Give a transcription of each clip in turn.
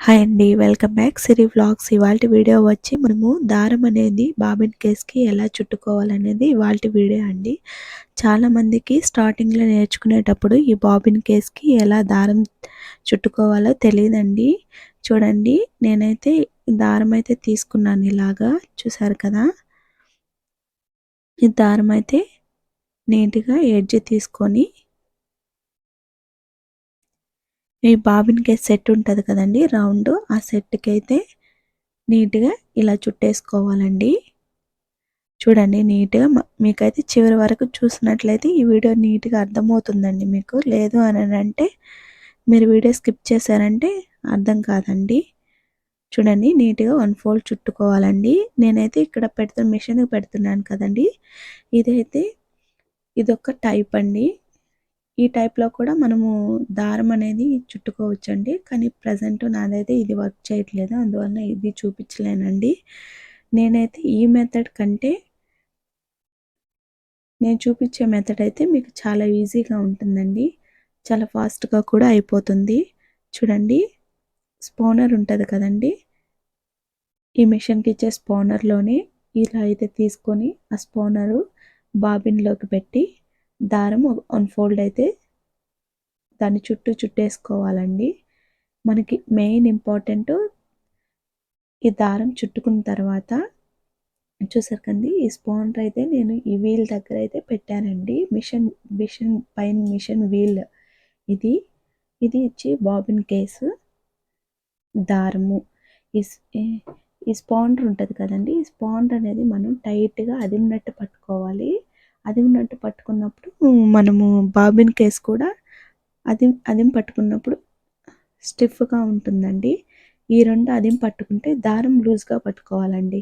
Hi అండి welcome back. Siri vlogs. ఇవాళ video వచ్చి మనము దారం అనేది బాబిన్ కేస్కి ఎలా చుట్టుకోవాలనేది ఇవాళ వీడియో అండి. చాలామందికి స్టార్టింగ్లో నేర్చుకునేటప్పుడు ఈ బాబిన్ కేస్కి ఎలా దారం చుట్టుకోవాలో తెలియదండి. చూడండి నేనైతే దారం అయితే తీసుకున్నాను ఇలాగా. చూసారు కదా? ఈ దారం అయితే నీట్గా ఎడ్జ్ తీసుకొని ఈ బాబిన్కి సెట్ ఉంటుంది కదండి రౌండ్. ఆ సెట్కి అయితే నీట్గా ఇలా చుట్టేసుకోవాలండి. చూడండి నీట్గా మీకైతే చివరి వరకు చూసినట్లయితే ఈ వీడియో నీట్గా అర్థమవుతుందండి మీకు. లేదు అని అంటే మీరు వీడియో స్కిప్ చేశారంటే అర్థం కాదండి. చూడండి నీట్గా వన్ ఫోల్డ్ చుట్టుకోవాలండి. నేనైతే ఇక్కడ పెడుతున్న మిషన్కి పెడుతున్నాను కదండి. ఇదైతే ఇదొక టైప్ అండి. ఈ టైప్లో కూడా మనము దారం అనేది చుట్టుకోవచ్చండి. కానీ ప్రజెంట్ నాదైతే ఇది వర్క్ చేయట్లేదు. అందువల్ల ఇది చూపించలేనండి. నేనైతే ఈ మెథడ్ కంటే నేను చూపించే మెథడ్ అయితే మీకు చాలా ఈజీగా ఉంటుందండి. చాలా ఫాస్ట్గా కూడా అయిపోతుంది. చూడండి. స్పోనర్ ఉంటుంది కదండి. ఈ మిషన్కి ఇచ్చే స్పోనర్లోనే ఇలా అయితే తీసుకొని ఆ స్పోనరు బాబిన్లోకి పెట్టి దారం అన్ఫోల్డ్ అయితే దాని చుట్టూ చుట్టేసుకోవాలండి. మనకి మెయిన్ ఇంపార్టెంట్ ఈ దారం చుట్టుకున్న తర్వాత చూసారు కండి ఈ స్పాండర్ అయితే నేను ఈ వీల్ దగ్గర అయితే పెట్టానండి. మిషన్ మిషన్ పైన మిషన్ వీల్ ఇది. ఇది ఇచ్చి బాబిన్ కేసు దారము. ఈ ఈ స్పాండర్ ఉంటుంది కదండి. ఈ స్పాండర్ అనేది మనం టైట్గా అదిమినట్టు పట్టుకోవాలి. అదిమినట్టు పట్టుకున్నప్పుడు మనము బాబిన్ కేస్ కూడా అదిం అదిం పట్టుకున్నప్పుడు స్టిఫ్గా ఉంటుందండి. ఈ రెండు అదిం పట్టుకుంటే దారం లూజ్గా పట్టుకోవాలండి.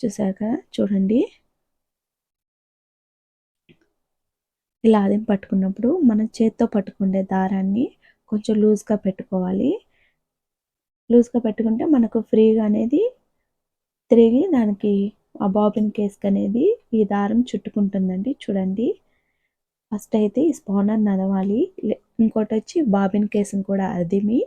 చూసారు కదా? చూడండి. ఇలా అదిం పట్టుకున్నప్పుడు మన చేత్తో పట్టుకునే దారాన్ని కొంచెం లూజ్గా పెట్టుకోవాలి. లూజ్గా పెట్టుకుంటే మనకు ఫ్రీగా అనేది తిరిగి దానికి ఆ బాబిన్ కేసుకి అనేది ఈ దారం చుట్టుకుంటుందండి. చూడండి. ఫస్ట్ అయితే ఈ స్పానర్ నడవాలి. ఇంకోటి వచ్చి బాబిన్ కేసుని కూడా అదిమి.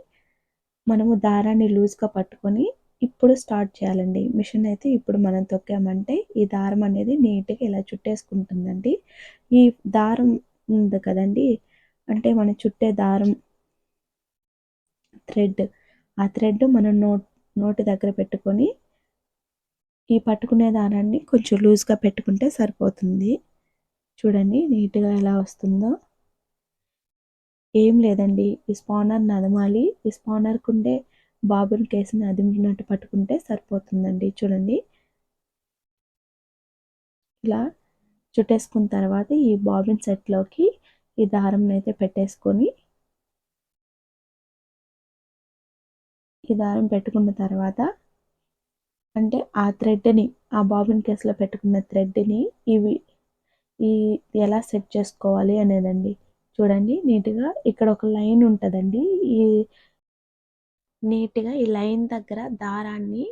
మనము దారాన్ని లూజ్గా పట్టుకొని ఇప్పుడు స్టార్ట్ చేయాలండి. మిషన్ అయితే ఇప్పుడు మనం తొక్కామంటే ఈ దారం అనేది నీట్గా ఇలా చుట్టేసుకుంటుందండి. ఈ దారం ఉంది కదండి. అంటే మనం చుట్టే దారం థ్రెడ్. ఆ థ్రెడ్ మనం నోట్ నోటి దగ్గర పెట్టుకొని ఈ పట్టుకునే దారాన్ని కొంచెం లూజ్గా పెట్టుకుంటే సరిపోతుంది. చూడండి నీట్గా ఎలా వస్తుందో. ఏం లేదండి ఈ స్పానర్ నదమాలి ఈ స్పానర్కి ఉండే బాబుని కేసుని అదిమినట్టు పట్టుకుంటే సరిపోతుందండి. చూడండి. ఇలా చుట్టేసుకున్న తర్వాత ఈ బాబిన్ సెట్లోకి ఈ దారం అయితే పెట్టేసుకొని ఈ దారం పెట్టుకున్న తర్వాత అంటే ఆ థ్రెడ్ని ఆ బాబిన్ కేసులో పెట్టుకున్న థ్రెడ్ని ఇవి ఈ ఎలా సెట్ చేసుకోవాలి అనేదండి. చూడండి నీట్గా ఇక్కడ ఒక లైన్ ఉంటుందండి. ఈ నీట్గా ఈ లైన్ దగ్గర దారాన్ని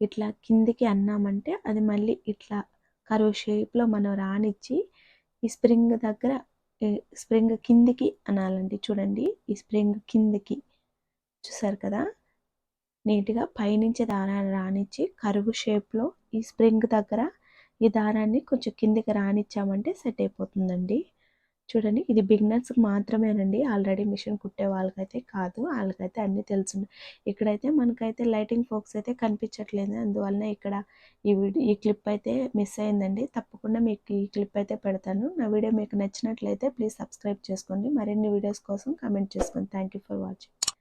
ఇట్లా కిందికి అన్నామంటే అది మళ్ళీ ఇట్లా కరువు షేప్లో మనం రానిచ్చి ఈ స్ప్రింగ్ దగ్గర స్ప్రింగ్ కిందికి అనాలండి. చూడండి ఈ స్ప్రింగ్ కిందికి. చూసారు కదా? నీట్గా పైనుంచి దారాన్ని రానిచ్చి కరువు షేప్లో ఈ స్ప్రింగ్ దగ్గర ఈ దారాన్ని కొంచెం కిందికి రానిచ్చామంటే సెట్ అయిపోతుందండి. చూడండి ఇది బిగినర్స్కి మాత్రమేనండి. ఆల్రెడీ మిషన్ కుట్టే వాళ్ళకైతే కాదు వాళ్ళకైతే అన్నీ తెలుసు. ఇక్కడైతే మనకైతే లైటింగ్ ఫోక్స్ అయితే కనిపించట్లేదు. అందువలన ఇక్కడ ఈ వీడియో ఈ క్లిప్ అయితే మిస్ అయిందండి. తప్పకుండా మీకు ఈ క్లిప్ అయితే పెడతాను. నా వీడియో మీకు నచ్చినట్లయితే ప్లీజ్ సబ్స్క్రైబ్ చేసుకోండి. మరిన్ని వీడియోస్ కోసం కమెంట్ చేసుకోండి థ్యాంక్ ఫర్ వాచింగ్.